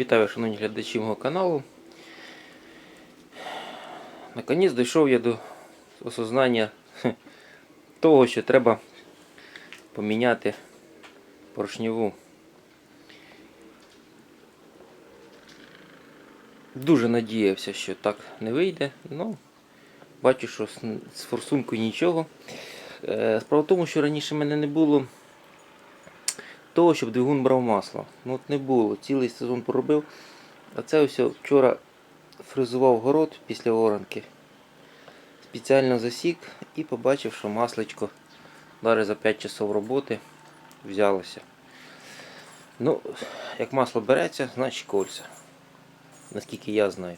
Вітаю, шановні глядачі мого каналу. Наконець дійшов я до осознання того, що треба поміняти поршневу. Дуже надіявся, що так не вийде, але бачу, що з- з форсункою нічого. Е, Справа в тому, що раніше в мене не було того, щоб двигун брав масло. Ну от не було. Цілий сезон поробив. А це ось вчора фрезував город після оранки. Спеціально засік і побачив, що масличко навіть за 5 часов роботи взялося. Ну, як масло береться, значить кольця. Наскільки я знаю.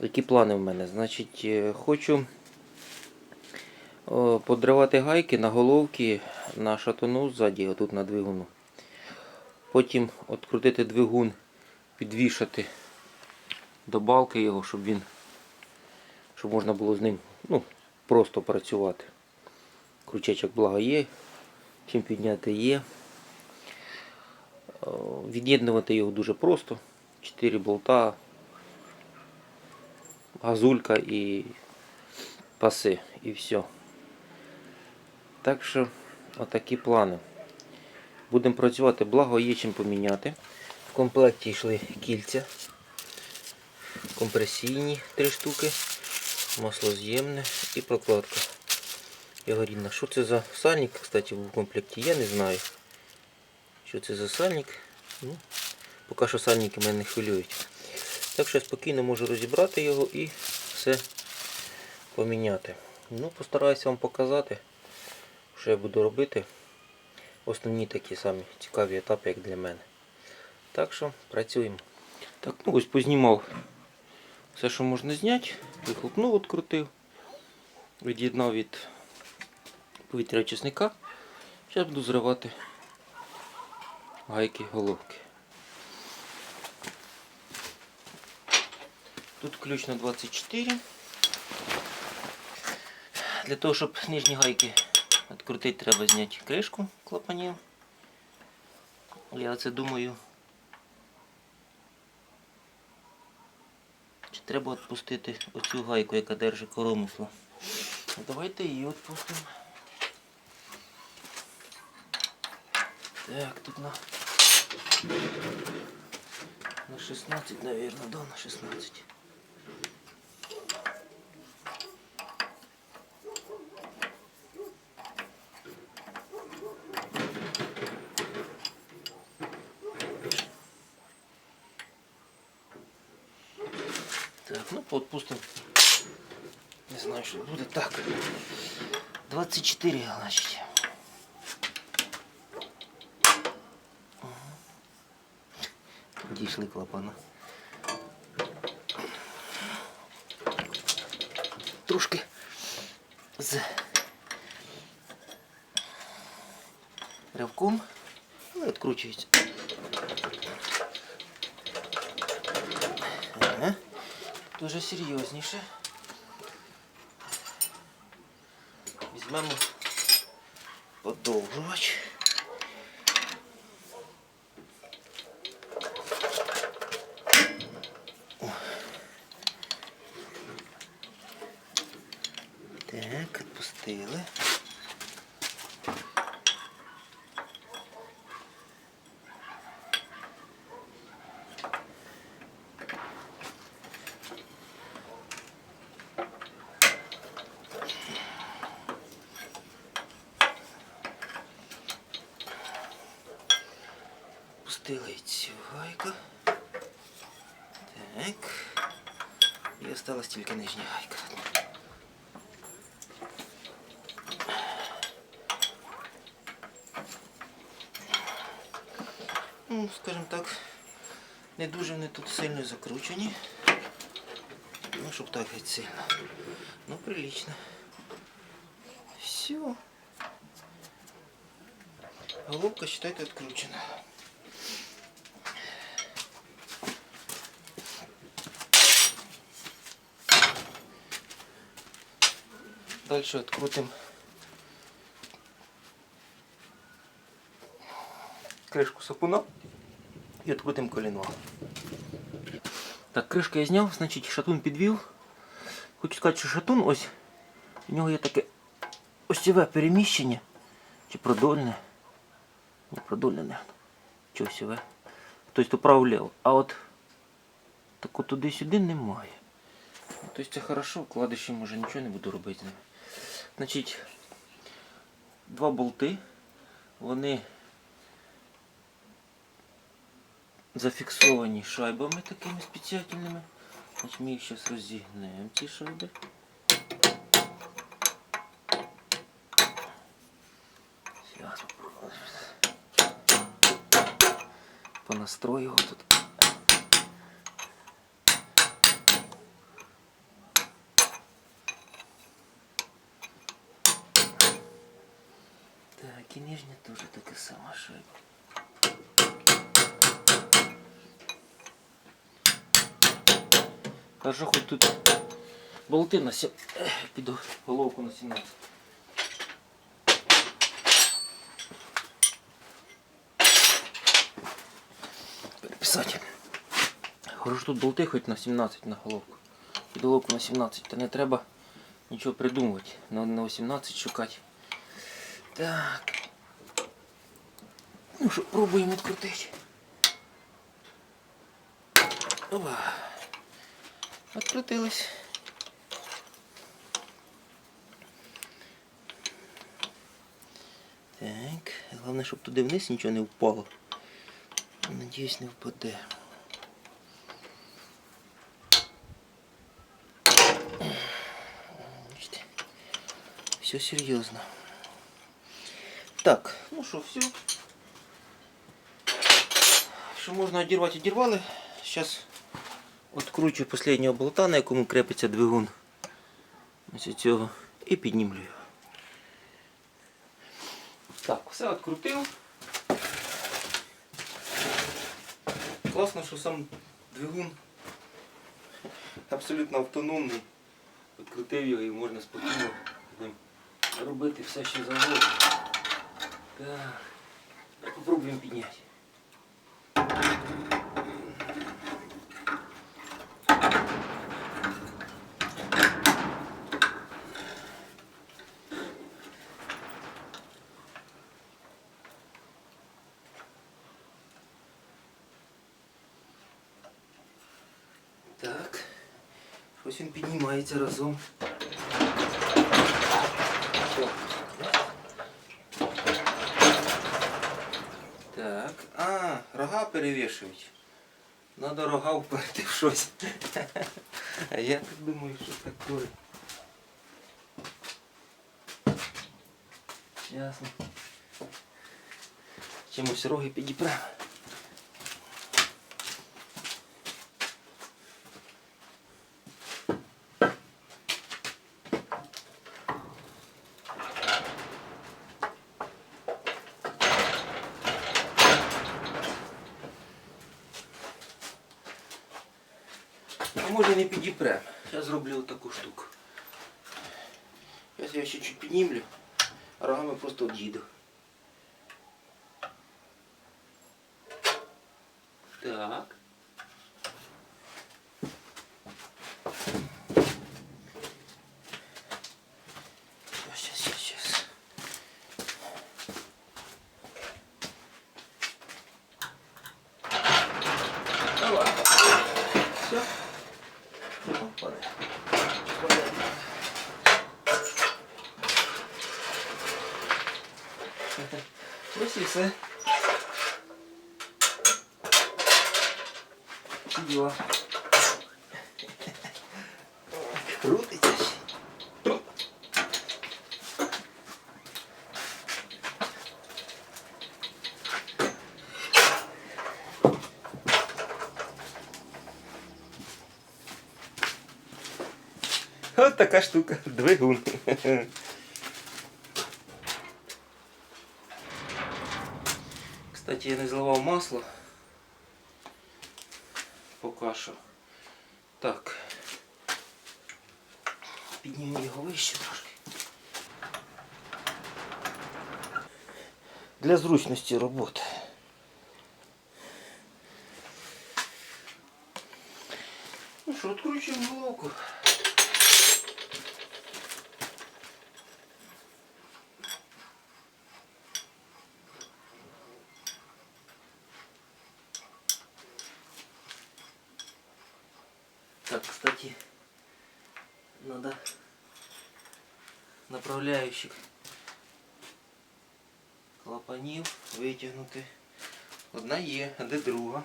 Які плани в мене? Значить, е, хочу подривати гайки на головки на шатуну ззаді, отут на двигуну. Потім відкрутити двигун, підвішати до балки його, щоб він щоб можна було з ним ну, просто працювати. Крючечок благо є, чим підняти є. Від'єднувати його дуже просто. 4 болта, газулька і паси, і все. Так що, отакі плани. Будемо працювати, благо є чим поміняти. В комплекті йшли кільця, компресійні три штуки, маслоз'ємне і прокладка. Його. Що це за сальник, кстати, в комплекті, я не знаю. Що це за сальник? Ну, поки що сальники мене не хвилюють. Так що я спокійно можу розібрати його і все поміняти. Ну, постараюся вам показати, що я буду робити. Основні такі самі цікаві етапи, як для мене. Так що працюємо. Так, ну ось познімав все, що можна зняти. Вихлопну відкрутив. Від'єднав від повітря очисника. Зараз буду зривати гайки головки. Тут ключ на 24. Для того, щоб нижні гайки відкрутити, треба зняти кришку клапанів. Я це думаю. Чи треба відпустити оцю гайку, яка держить коромисло. Давайте її відпустимо. Так, тут на, на 16, наверное, да, на 16. 24, значить. Ага. Дійшли клапана. Трошки з ривком, але відкручується. Ага. Дуже серйозніше. Візьмемо подовжувач. Пустили цю гайку. Так. І осталась тільки нижня гайка. Ну, скажімо так, не дуже вони тут сильно закручені. Ну, щоб так геть сильно. Ну, прилично. Все. Головка, считайте, откручена. Дальше открутим кришку сапуна і відкрутим колінвал. Так, кришка я зняв, значить шатун підвів. Хочу сказати, що шатун ось. У нього є таке осьове переміщення. Чи продольне. Не продольне, не. Чи осьове. Тобто то право-ліво. А от так от туди-сюди немає. Тобто це хорошо, вкладиші може нічого не буду робити. Значить, два болти. Вони зафіксовані шайбами такими спеціальними. Значить, ми їх зараз розігнемо ці шайби. Понастрою тут. Так, і нижня теж така сама шайба. Хорошо, хоть тут болти на сім... Ех, Піду головку на 17. Переписати. Хорошо, тут болти хоч на 17 на головку. І головку на 17. Та не треба нічого придумувати. На 18 шукати. Так. Ну що, пробуємо відкрутити. Опа. Открутилось. Так, головне, щоб туди вниз нічого не впало. Надіюсь, не впаде. Все серйозно. Так, ну що, все. Що можна одірвати, одірвали. Зараз Откручу последнього болта, на якому крепиться двигун. Ось цього. І піднімлю його. Так, все відкрутив. Класно, що сам двигун абсолютно автономний. Відкрутив його і можна спокійно ним робити все, що завгодно. Так. Попробуємо підняти. Так. Щось він піднімається разом. А, рога перевішують. Надо рога вперти в щось. А я так думаю, що таке. Ясно. Чимось роги підіпремо. А може не підіпрем. Я зроблю таку штуку. Зараз я ще чуть піднімлю, а рогами просто об'їду. Так. Ось і все. Ці діла. Крутиться ще. От така штука, двигун. Кстати, я не зливав масло. Поки що. Так. Підніму його вище трошки. Для зручності роботи. Закручуємо головку. Так, кстати, надо направляющих клапанів витягнути. Одна є, а де друга?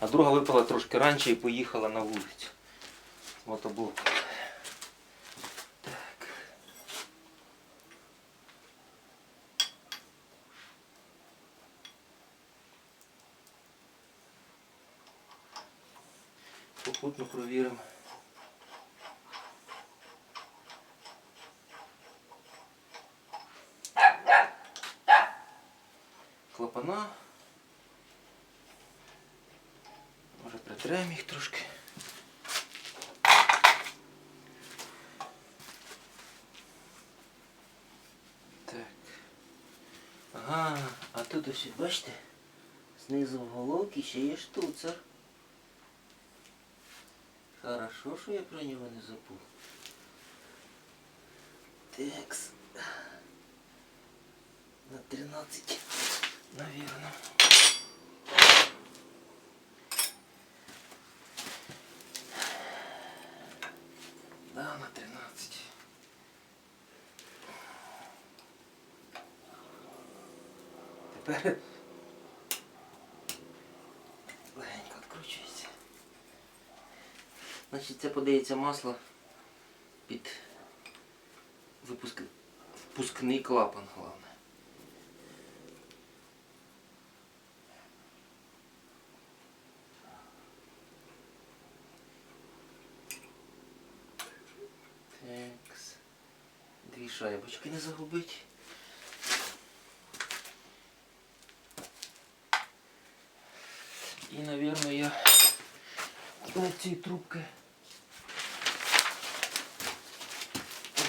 А друга випала трошки раніше і поїхала на вулицю. Мотоблок. Так. Попутно провіримо. Клапана. Може притрем їх трошки. Так. Ага, а тут ось, бачите, знизу в головці ще є штуцер. Хорошо, що я про нього не забув. Текс. На 13, наверное. Да, на 13. Тепер Значить, це подається масло під випуск... впускний клапан, головне. Такс. Дві шайбочки не загубить. І, напевно, я на цій трубки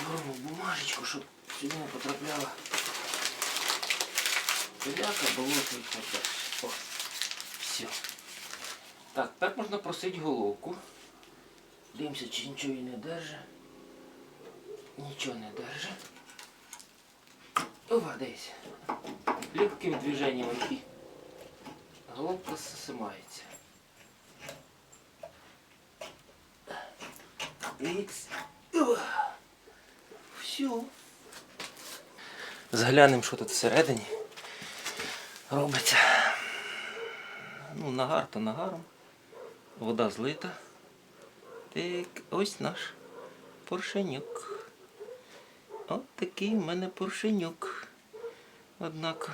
обгорну бумажечку, щоб сюди не потрапляла пиляка, болото і все. Так, так можна просити головку. Дивимося, чи нічого її не держить. Нічого не держить. Ова, десь. Легким движенням і головка зсимається. Ікс. Все. Заглянемо, що тут всередині робиться. Ну, нагар то нагаром. Вода злита. Так, ось наш поршенюк. От такий в мене поршенюк. Однако.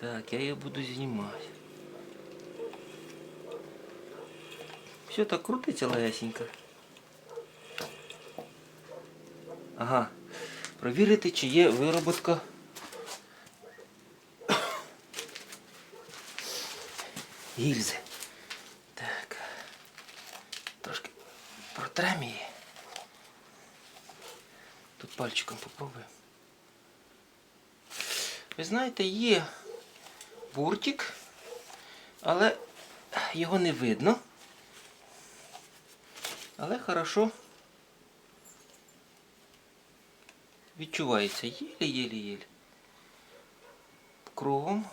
Так, я його буду знімати. Все так крутиться легесенько. Ага. Провірити, чи є вироботка. Гільзи. Так. Трошки протрем її. Тут пальчиком попробуємо. Ви знаєте, є буртик, але його не видно. Але хорошо відчувається єлі-єлі-єлі. Кругом.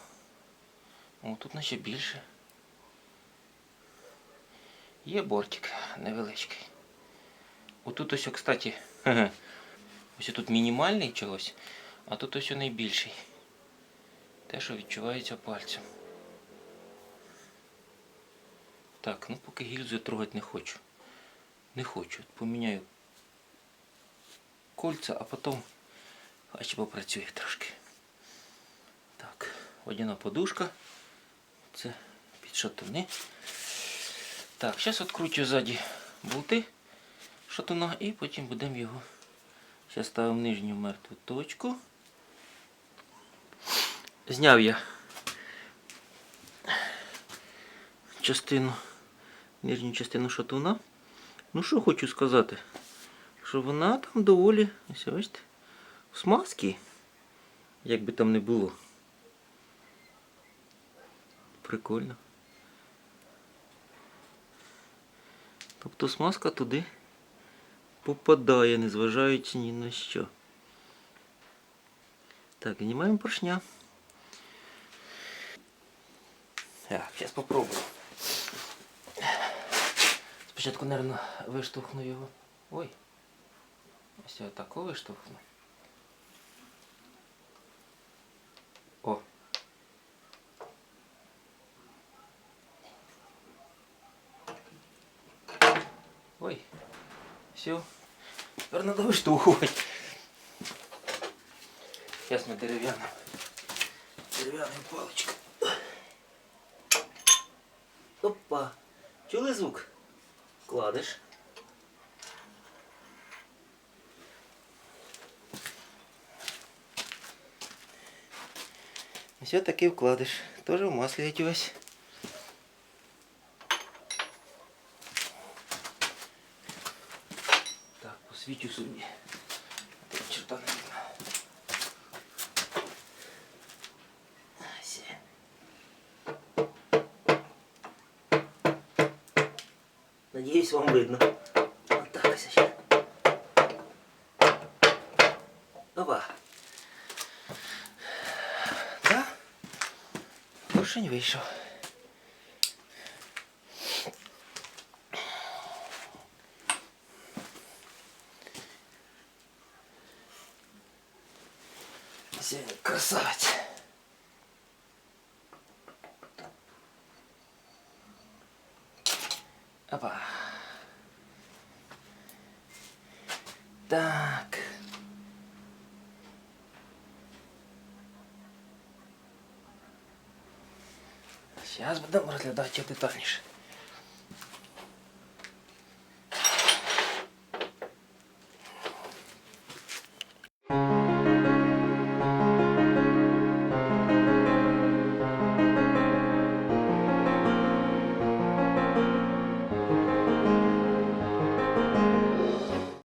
О, тут наче більше. Є бортик невеличкий. Отут ось, кстати, ось тут мінімальний чогось, а тут ось найбільший. Те, що відчувається пальцем. Так, ну поки гільзу трогати не хочу. Не хочу. Поміняю кольця, а потім хай ще попрацює трошки. Так, водяна подушка. Це під шатуни. Так, зараз відкручую ззаді болти шатуна і потім будемо його. Зараз ставимо нижню мертву точку. Зняв я частину, нижню частину шатуна. Ну що хочу сказати, що вона там доволі, ось бачите, смазки, як би там не було. Прикольно. Тобто смазка туди попадає, незважаючи ні на що. Так, знімаємо поршня. Так, зараз попробую. Спочатку, мабуть, виштовхну його. Ой. Ось я так виштовхну. надо выштухивать. Сейчас мы деревянным. Деревянным палочкой. Опа. Чули звук? Кладеш. Все таки вкладыш. Тоже в масле эти. Так, посвічу собі. Черта не видно. Надеюсь, вам видно. Вот так ось ще. Опа. Да? Поршень вийшов. Так. Зараз будемо розглядати детальніше.